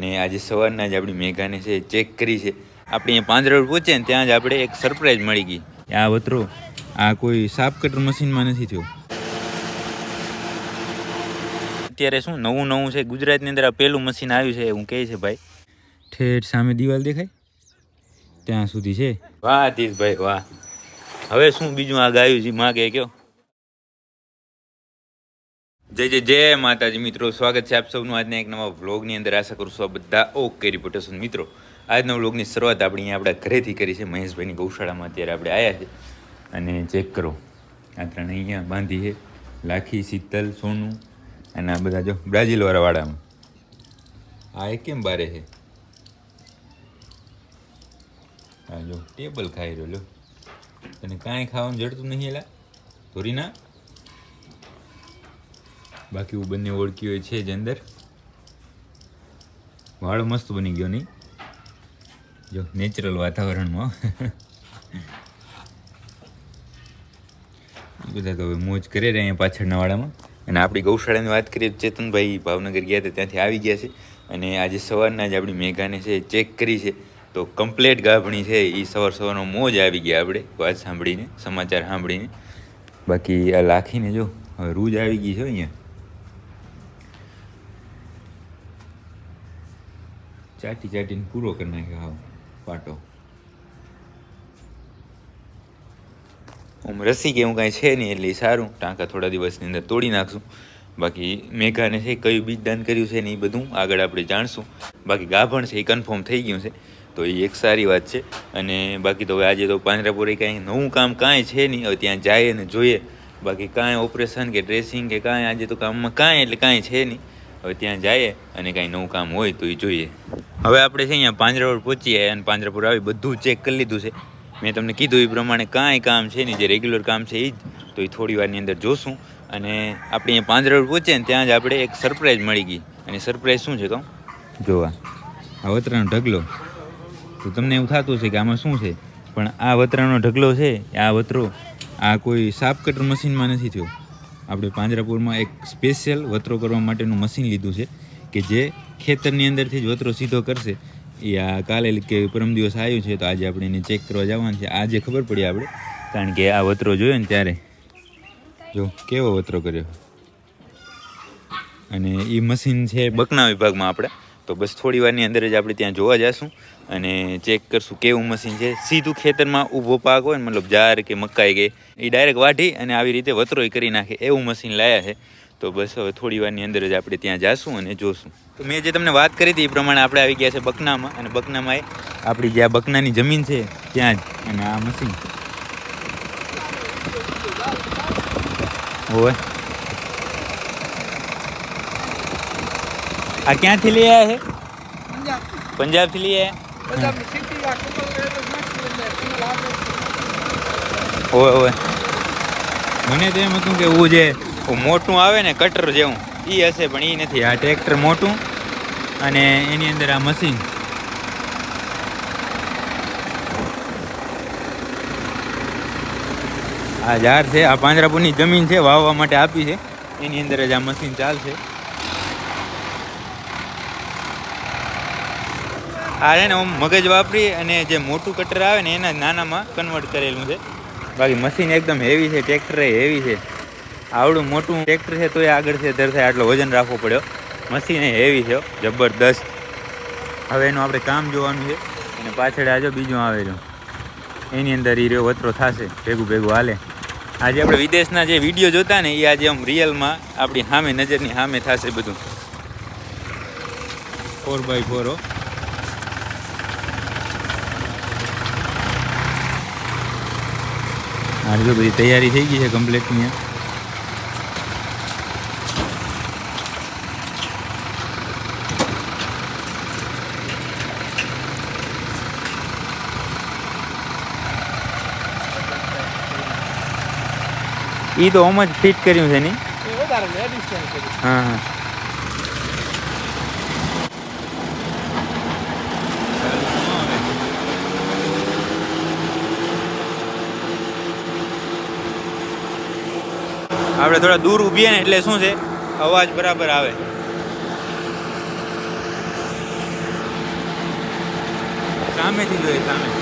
અને આજે સવારના જ આપણી મેઘાને છે ચેક કરી છે. આપણે અહીંયા પાંદરોડ પહોંચે ને ત્યાં જ આપણે એક સરપ્રાઈઝ મળી ગઈ. આ વતરો, આ કોઈ સાપ કટર મશીનમાં નથી થયો. અત્યારે શું નવું નવું છે? ગુજરાતની અંદર આ પહેલું મશીન આવ્યું છે હું કહે છે ભાઈ. ઠેઠ સામે દિવાલ દેખાય? ત્યાં સુધી છે. વાહ ભાઈ વાહ. હવે શું બીજું આ ગાયું છે? માગે કયો? જય જય જય માતાજી મિત્રો, સ્વાગત છે આપ સૌનું આજના એક નવા વ્લોગની અંદર. આશા કરું છું આ બધા ઓકે રિપોર્ટર્સ મિત્રો, આજના વ્લોગની શરૂઆત આપણે અહીંયા આપણા ઘરેથી કરી છે. મહેશભાઈની ગૌશાળામાં અત્યારે આપણે આવ્યા છે. અને ચેક કરો. આ ત્રણ અહીંયા બાંધી છે. લાખી, શીતલ, સોનું અને આ બધા જો બ્રાઝિલવાળા વાળામાં. આ એ કેમ બારે છે? હા જો ટેબલ ખાઈ રહ્યો લો. તને કાંઈ ખાવાનું જડતું નહીં એલા? ધોરી ના બાકી હું બંને ઓળખી હોય છે જ અંદર. વાળ મસ્ત બની ગયો નહીં. જો નેચરલ વાતાવરણમાં. બધા તો હવે મોજ કરે રહ્યા અહીંયા પાછળના વાળામાં અને આપણી ગૌશાળાની વાત કરીએ ચેતનભાઈ ભાવનગર ગયા હતા, ત્યાંથી આવી ગયા છે. અને આજે સવારના જ આપણી મેઘાને છે ચેક કરી છે. તો કમ્પ્લેટ ગાભણી છે એ સવાર સવારનો મોજ આવી ગયા આપણે, વાત સાંભળીને, સમાચાર સાંભળીને. બાકી આ લાખીને જો, હવે રૂજ આવી ગઈ છે અહીંયા. ચાટી ચાટીને પૂરો કરી નાખ્યો હા પાટો. આમ રસી કે એવું કાંઈ છે નહીં એટલે સારું. ટાંકા થોડા દિવસની અંદર તોડી નાખશું. બાકી મેઘાને છે કયું બીજ દાન કર્યું છે ને એ બધું આગળ આપણે જાણશું. બાકી ગાભણ છે એ કન્ફર્મ થઈ ગયું છે. તો એ એક સારી વાત છે. અને બાકી તો હવે આજે તો પાંજરાપુરે કાંઈ નવું કામ કાંઈ છે નહીં. હવે ત્યાં જાય અને જોઈએ. બાકી કાંઈ ઓપરેશન કે ડ્રેસિંગ કે કાંઈ, આજે તો કામમાં કાંઈ એટલે કાંઈ છે નહીં. હવે ત્યાં જઈએ અને કાંઈ નવું કામ હોય તો એ જોઈએ. હવે આપણે છે અહીંયા પાંજરાપુર પહોંચીએ અને પાંજરાપુર આવી બધું ચેક કરી લીધું છે. મેં તમને કીધું એ પ્રમાણે કાંઈ કામ છે નહીં, જે રેગ્યુલર કામ છે એ જ. તો એ થોડી વારની અંદર જોશું. અને આપણે અહીંયા પાંજરાપુર પહોંચીએ ને ત્યાં જ આપણે એક સરપ્રાઈઝ મળી ગઈ. અને સરપ્રાઈઝ શું છે કહું? જોવા. આ વતરાનો ઢગલો. તો તમને એવું થતું છે કે આમાં શું છે? પણ આ વતરાનો ઢગલો છે, આ વતરો, આ કોઈ સાપ કટર મશીનમાં નથી થયો. આપણે પાંજરાપુરમાં એક સ્પેશિયલ વતરો કરવા માટેનું મશીન લીધું છે કે જે ખેતરની અંદરથી જ વતરો સીધો કરશે. એ આ કાલે કે પરમ દિવસ આવ્યું છે તો આજે આપણે એને ચેક કરવા જવાનું છે. આજે ખબર પડી આપણે, કારણ કે આ વતરો જોયો ને ત્યારે. જો, કેવો વતરો કર્યો? અને એ મશીન છે બકના વિભાગમાં આપણે. તો બસ થોડી વારની અંદર જ આપણે ત્યાં જોવા જઈશું અને ચેક કરશું કેવું મશીન છે. સીધું ખેતરમાં ઊભો પાક હોય મતલબ જાર કે મકાઈ કે એ ડાયરેક્ટ વાઢી અને આવી રીતે વતરોય કરી નાખે એવું મશીન લાયા છે. તો બસ હવે થોડી વારની અંદર જ આપણે ત્યાં જાશું અને જોશું. તો મેં જે તમને વાત કરી હતી એ પ્રમાણે આપણે આવી ગયા છે બકનામાં અને બકનામાં એ આપણી જે આ બકનાની જમીન છે ત્યાં જ અને આ મશીન હોય આ ક્યાંથી લઈ આવ્યા છે? પંજાબથી. લઈ આવ્યા હોય હોય મને તો એમ હતું કે હું જે મોટું આવે ને કટર જેવું એ હશે પણ એ નથી. આ ટ્રેક્ટર મોટું અને એની અંદર આ મશીન. આ ઝાડ છે, આ પાંજરાપુરની જમીન છે, વાવવા માટે આપી છે. એની અંદર જ આ મશીન ચાલશે. આ છે ને હું મગજ વાપરી અને જે મોટું કટર આવે ને એના નાનામાં કન્વર્ટ કરેલું છે. બાકી મશીન એકદમ હેવી છે ટ્રેક્ટર હેવી છે. આવડું મોટું ટ્રેક્ટર છે તો એ આગળ છે થાય આટલો વજન રાખવો પડ્યો. મશીન હેવી છે, જબરદસ્ત. હવે એનું આપણે કામ જોવાનું છે, અને પાછળ આજો બીજું આવે છે એની અંદર એ રહ્યો, વતરો થશે, ભેગું ભેગું હાલે. આજે આપણે વિદેશના જે વીડિયો જોતા ને એ આજે આમ રિયલમાં આપણી સામે, નજરની સામે થશે બધું. ફોર બાય ફોર હો હાલ જો બધી તૈયારી થઈ ગઈ છે કમ્પ્લીટ અહીંયા ઈ તો ઓમ જ ફિટ કર્યું છે નહીં એ વધારે એડિશનલ છે હા હા. આપણે થોડા દૂર ઊભીએ ને એટલે શું છે? અવાજ બરાબર આવે. સામેથી જોઈએ સામે.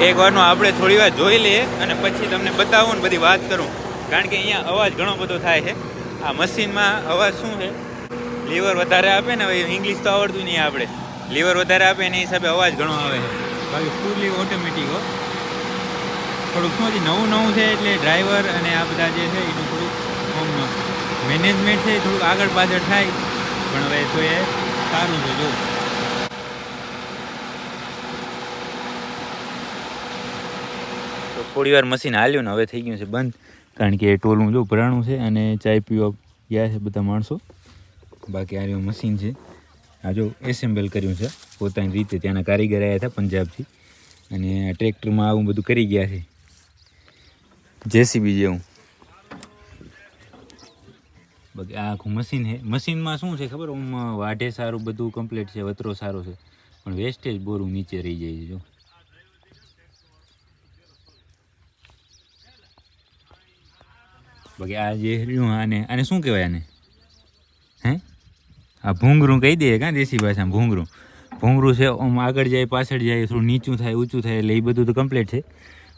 એક વારનો આપણે થોડી વાર જોઈ લઈએ અને પછી તમને બતાવું ને બધી વાત કરું. કારણ કે અહીંયા અવાજ ઘણો બધો થાય છે. આ મશીનમાં અવાજ શું છે? લીવર વધારે આપે ને હવે ઇંગ્લિશ તો આવડતું નહીં આપણે. લીવર વધારે આપે એના હિસાબે અવાજ ઘણો આવે છે. બાકી ફૂલી ઓટોમેટિક હો. થોડુંક શું હજી નવું નવું છે એટલે ડ્રાઈવર અને આ બધા જે છે એનું થોડુંક મેનેજમેન્ટ છે થોડુંક આગળ પાછળ થાય. પણ હવે તો એ સારું છે જો થોડી વાર મશીન હાલ્યું ને હવે થઈ ગયું છે બંધ. કારણ કે ટોલું જો ભરાણું છે અને ચાય પીવા ગયા છે બધા માણસો. બાકી આ રહ્યું મશીન છે. આ જો એસેમ્બલ કર્યું છે. પોતાની રીતે ત્યાંના કારીગર આવ્યા હતા પંજાબથી. અને ટ્રેક્ટરમાં આવું બધું કરી ગયા છે. જેસીબી જેવું. બાકી આ આખું મશીન છે. મશીનમાં શું છે ખબર? આમ વાઢે સારું, બધું કમ્પ્લીટ છે, વતરો સારો છે. પણ વેસ્ટેજ બોરું નીચે રહી જાય છે, જો. બાકી આ જે રહ્યું, આને આને શું કહેવાય આને? હે? આ ભૂંગરું કહી દઈએ કાં દેશી ભાષામાં ભૂંગરું ભૂંગરું છે, આમ આગળ જાય, પાછળ જાય, થોડું નીચું થાય, ઊંચું થાય, એટલે એ બધું તો કમ્પ્લીટ છે.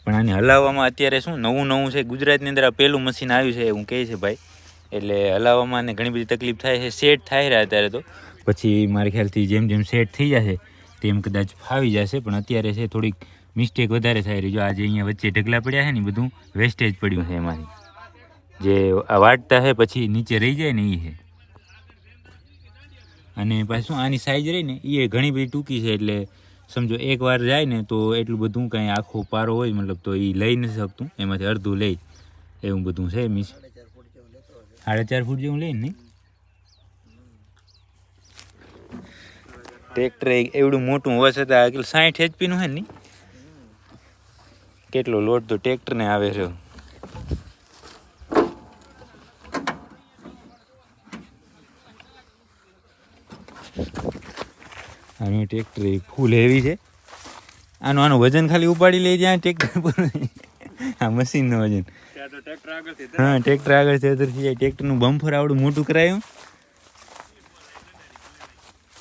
પણ આને હલાવવામાં અત્યારે શું, નવું નવું છે, ગુજરાતની અંદર આ પહેલું મશીન આવ્યું છે, એવું કહે છે ભાઈ. એટલે હલાવવામાં આને ઘણી બધી તકલીફ થાય છે સેટ થાય રહ્યા અત્યારે તો. પછી મારા ખ્યાલથી જેમ જેમ સેટ થઈ જશે, તેમ કદાચ ફાવી જશે, પણ અત્યારે છે થોડીક મિસ્ટેક વધારે થાય રહી જો આજે અહીંયા વચ્ચે ઢગલા પડ્યા છે ને બધું વેસ્ટેજ પડ્યું છે એમાંથી. જે વાટતા છે પછી નીચે રહી જાય ને એ છે અને પાછું આની સાઈઝ રહી ને એ ઘણી બધી ટૂંકી છે એટલે સમજો એક વાર જાય ને તો એટલું બધું કાંઈ આખો પારો હોય, મતલબ તો એ લઈ નથી શકતું. એમાંથી અડધું લઈ, એવું બધું છે મીસ સાડા ચાર ફૂટ જેવું લઈને નહીં ટ્રેક્ટર એવડું મોટું હોવા છતાં સાઠ એચપીનું હે ને કેટલો લોટ તો ટ્રેક્ટરને આવે છે આનું ટ્રેક્ટર ફૂલ હેવી છે. આનું આનું વજન ખાલી ઉપાડી લઈ જાય ટ્રેક્ટર પર. આ મશીનનું વજન. હા ટ્રેક્ટર આગળ છે અધરથી જાય. ટ્રેક્ટરનું બમ્ફર આવડું મોટું કરાયું.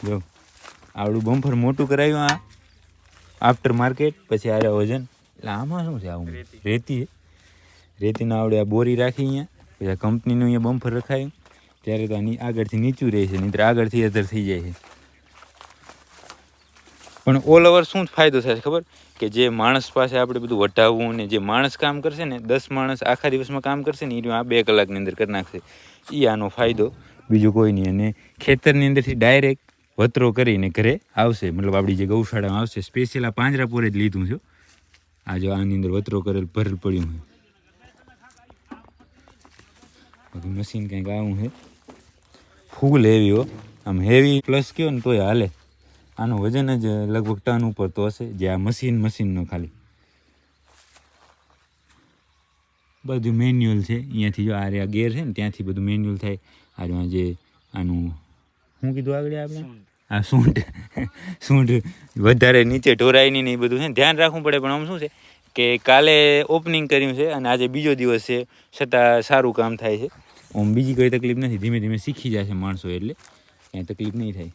જો આવડું બમ્ફર મોટું કરાયું આ. આફ્ટર માર્કેટ પછી આરે વજન. એટલે આમાં શું છે આવું? રેતી. રેતીનું રેતીનો આવડે આ બોરી રાખી અહીંયા. પછી આ કંપનીનું અહીંયા બમ્ફર રખાયું. ત્યારે તો આની આગળથી નીચું રહે છે નહીં આગળથી અધર થઈ જાય છે. પણ ઓલ ઓવર શું ફાયદો થાય ખબર? કે જે માણસ પાસે આપણે બધું વટાવવું ને જે માણસ કામ કરશે ને, દસ માણસ આખા દિવસમાં કામ કરશે ને એ આ બે કલાકની અંદર કરી નાખશે. એ આનો ફાયદો. બીજું કોઈ નહીં. અને ખેતરની અંદરથી ડાયરેક્ટ વતરો કરીને ઘરે આવશે. મતલબ આપણી જે ગૌશાળામાં આવશે સ્પેશિયલ આ પાંજરાપોરે જ લીધું છે આ જો આની અંદર વતરો કરેલ ભરેલ પડ્યું છે. બાકી મશીન કંઈક આવું છે. ફૂલ હેવી હો. આમ હેવી પ્લસ કયો ને તોય હાલે. આનું વજન જ લગભગ ટન ઉપર તો હશે જે આ મશીન મશીનનો ખાલી. બધું મેન્યુઅલ છે અહીંયાથી જો આ રહ્યા ગેર છે ને ત્યાંથી બધું મેન્યુઅલ થાય. આ જે આનું શું કીધું આગળ આપણે? આ સૂંઢ. સૂંઢ વધારે નીચે ઢોરાય નહીં ને એ બધું છે ને ધ્યાન રાખવું પડે પણ આમ શું છે કે કાલે ઓપનિંગ કર્યું છે અને આજે બીજો દિવસ છે છતાં સારું કામ થાય છે. આમ બીજી કોઈ તકલીફ નથી ધીમે ધીમે શીખી જશે માણસો એટલે ક્યાંય તકલીફ નહીં થાય.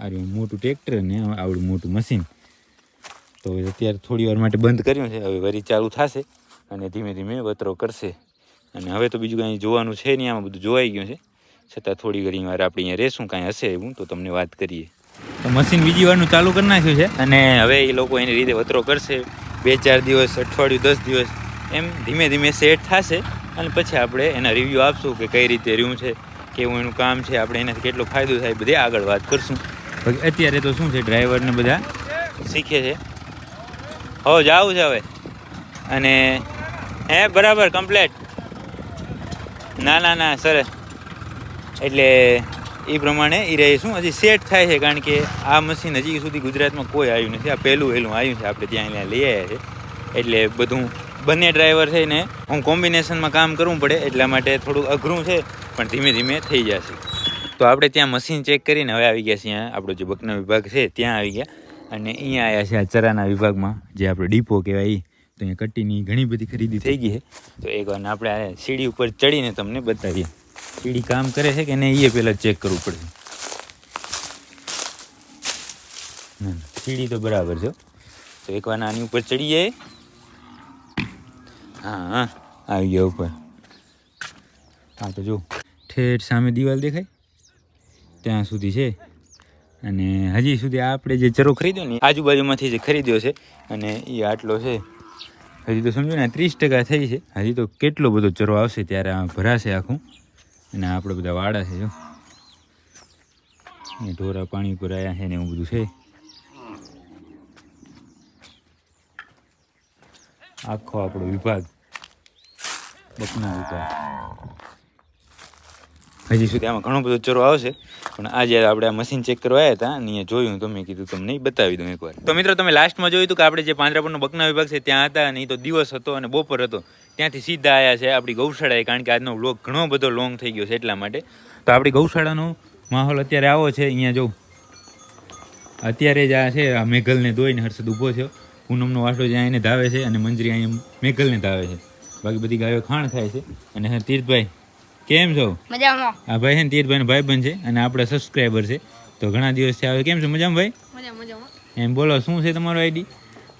આ રહ્યું મોટું ટ્રેક્ટર ને આવડું મોટું મશીન. તો અત્યારે થોડી વાર માટે બંધ કર્યું છે. હવે વરી ચાલુ થશે અને ધીમે ધીમે વતરો કરશે. અને હવે તો બીજું કાંઈ જોવાનું છે નહીં. આમાં બધું જોવાઈ ગયું છે. છતાં થોડી ઘણી વાર આપણે અહીંયા રહેશું કાંઈ હશે એવું, તો તમને વાત કરીએ. તો મશીન બીજી વારનું ચાલુ કરી નાખ્યું છે. અને હવે એ લોકો એની રીતે વતરો કરશે. બે ચાર દિવસ, અઠવાડિયું, દસ દિવસ, એમ ધીમે ધીમે સેટ થશે. અને પછી આપણે એના રિવ્યૂ આપશું કે કઈ રીતે રહ્યું છે, કેવું એનું કામ છે. આપણે એનાથી કેટલો ફાયદો થાય બધી આગળ વાત કરશું. અત્યારે તો શું છે ડ્રાઈવરને બધા શીખે છે. હો, જાવું છે હવે. અને હે, બરાબર કમ્પ્લેટ ના ના ના સર એટલે એ પ્રમાણે એ રહે. શું, હજી સેટ થાય છે, કારણ કે આ મશીન હજી સુધી ગુજરાતમાં કોઈ આવ્યું નથી. આ પહેલું વહેલું આવ્યું છે, આપણે ત્યાં અહીંયા લઈ આવ્યા છે. એટલે બધું બંને ડ્રાઈવર થઈને હું કોમ્બિનેશનમાં કામ કરવું પડે, એટલા માટે થોડું અઘરું છે, પણ ધીમે ધીમે થઈ જશે. તો આપણે ત્યાં મશીન ચેક કરીને હવે આવી ગયા છીએ આપણો જે બકના વિભાગ છે, ત્યાં આવી ગયા. અને અહીંયા આવ્યા છે આ ચરાના વિભાગમાં, જે આપણે ડીપો કહેવાય એ તો અહીંયા કટ્ટીની ઘણી બધી ખરીદી થઈ ગઈ છે. તો એકવાર આપણે સીડી ઉપર ચડીને તમને બતાવીએ. સીડી કામ કરે છે કે નહીં, એ પહેલાં ચેક કરવું પડશે. સીડી તો બરાબર છે તો તો એકવાર આની ઉપર ચડીએ. હા હા, આવી ગયા ઉપર. હા, તો જો ઠેઠ સામે દિવાલ દેખાય. ત્યાં સુધી છે. અને હજી સુધી આપણે જે ચરો ખરીદ્યો ને આજુબાજુમાંથી જે ખરીદ્યો છે અને એ આટલો છે. હજી તો સમજો ને ત્રીસ ટકા થઈ છે. હજી તો કેટલો બધો ચરો આવશે ત્યારે આ ભરાશે આખું. અને આપણે બધા વાડા છે જો. એ ઢોરા પાણી આવ્યા છે ને એવું બધું છે. આખો આપણો વિભાગ. બકના વિભાગ. હજી સુધી આમાં ઘણો બધો ચરો આવશે, પણ આજે આપણે આ મશીન ચેક કરવા આવ્યા હતા અને જોયું, તો મેં કીધું, તમને બતાવી દઉં એકવાર. તો મિત્રો, તમે લાસ્ટમાં જોયું હતું કે આપણે જે પાંજરાપુરનો બકના વિભાગ છે, ત્યાં હતા, અને એ તો દિવસ હતો અને બપોર હતો. ત્યાંથી સીધા આવ્યા છે આપણી ગૌશાળાએ, કારણ કે આજનો વ્લોગ ઘણો બધો લોંગ થઈ ગયો છે એટલા માટે. તો આપણી ગૌશાળાનો માહોલ અત્યારે આવો છે. અહીંયા જો, અત્યારે જ આ છે, આ મેઘલને દોઈને હર્ષદ ઊભો છે. પૂનમનો વાસડો જ્યાં એને ધાવે છે અને મંજરી અહીંયા મેઘલને ધાવે છે. બાકી બધી ગાયો ખાણ થાય છે. અને તીર્થભાઈ કેમ છો? મજામાં. આ ભાઈ છે ને તીર્થભાઈનો ભાઈબંધ છે અને આપણે સબસ્ક્રાઈબર છે. તો ઘણા દિવસથી આવે. કેમ છો? મજામાં ભાઈ? મજામાં એમ બોલો શું છે તમારો આઈડી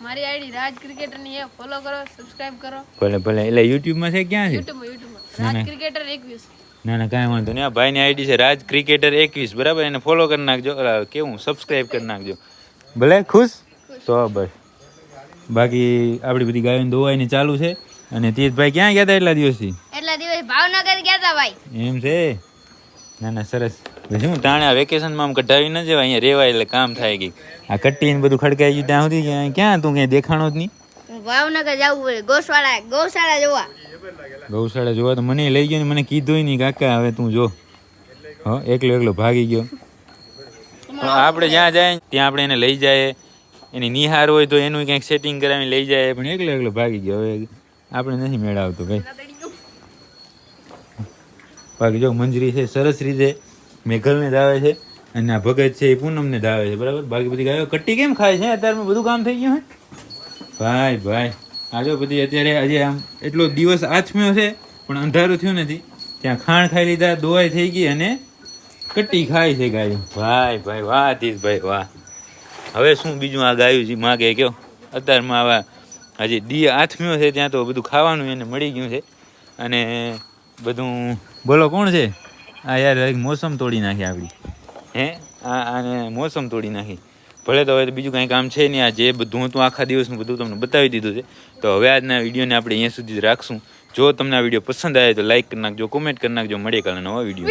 મારી આઈડી રાજ ક્રિકેટરની એ ફોલો કરો સબસ્ક્રાઇબ કરો. ભલે ભલે. એટલે યુટ્યુબમાં છે ક્યાં છે? યુટ્યુબમાં યુટ્યુબમાં. રાજ ક્રિકેટર એકવીસ. ના ના કાંઈ વાંધો નહીં. આ ભાઈની આઈડી છે રાજ ક્રિકેટર એકવીસ. બરાબર? એને ફોલો કરી નાખજો. કેવું? સબસ્ક્રાઈબ કરી નાખજો. ભલે? ખુશ? તો બસ. બાકી આપણી બધી ગાયોની દોવાઈને ચાલુ છે. અને તીર્થભાઈ ક્યાં ગયા હતા એટલા દિવસથી? એટલા દિવસ ભાવનગર ગયા હતા ભાઈ. એમ છે? ના ના સરસ. શું તાણે આ વેકેશનમાં આમ કઢાવી ન જવાય અહીંયા રેવાય એટલે કામ થાય ગઈ આ કટ્ટીને બધું ખડકાઈ ગયું ત્યાં સુધી ક્યાં- તું ક્યાંય દેખાણો જ નહીં? ભાવનગર જવું પડે ગૌશાળા ગૌશાળા જોવા. ગૌશાળા જોવા તો મને લઈ ગયો ને મને કીધું નહીં કાકા હવે તું જો. હો એકલો એકલો ભાગી ગયો. આપણે જ્યાં જાય ત્યાં આપણે એને લઈ જાય. એની નિહાર હોય તો એનું ક્યાંક સેટિંગ કરાવીને લઈ જાય. પણ એકલો એકલો ભાગી ગયો. હવે આપણે નથી મેળ ભાઈ. બાકી જો મંજરી છે, સરસ રીતે મેઘલને દાવે છે અને આ ભગત છે એ પૂનમને દાવે છે, બરાબર? બાકી બધી ગાયો કટ્ટી કેમ ખાય છે? અત્યારમાં બધું કામ થઈ ગયું હે? ભાઈ ભાઈ, આ જો બધી અત્યારે આજે આમ એટલો દિવસ આથમ્યો છે, પણ અંધારું થયું નથી. ત્યાં ખાણ ખાઈ લીધા, દોવાઈ થઈ ગઈ અને કટ્ટી ખાય છે ગાયો. ભાઈ ભાઈ, વાહ ભાઈ, વાહ. હવે શું બીજું આ ગાયું છે માગે કયો? અત્યારમાં આવા હજી દી આથમ્યો છે, ત્યાં તો બધું ખાવાનું એને મળી ગયું છે. અને બધું બોલો, કોણ છે? આ યાર મોસમ તોડી નાખી આપણી. હે? આ, આને મોસમ તોડી નાખી. ભલે તો હવે બીજું કાંઈ કામ છે નહીં, આ જે બધું હતું, આખા દિવસનું બધું તમને બતાવી દીધું છે. તો હવે આજના વિડીયોને આપણે અહીંયા સુધી રાખશું. જો તમને આ વીડિયો પસંદ આવે તો લાઇક કરી નાખજો કોમેન્ટ કરી નાખજો, મળીએ કાલે નવા વીડિયો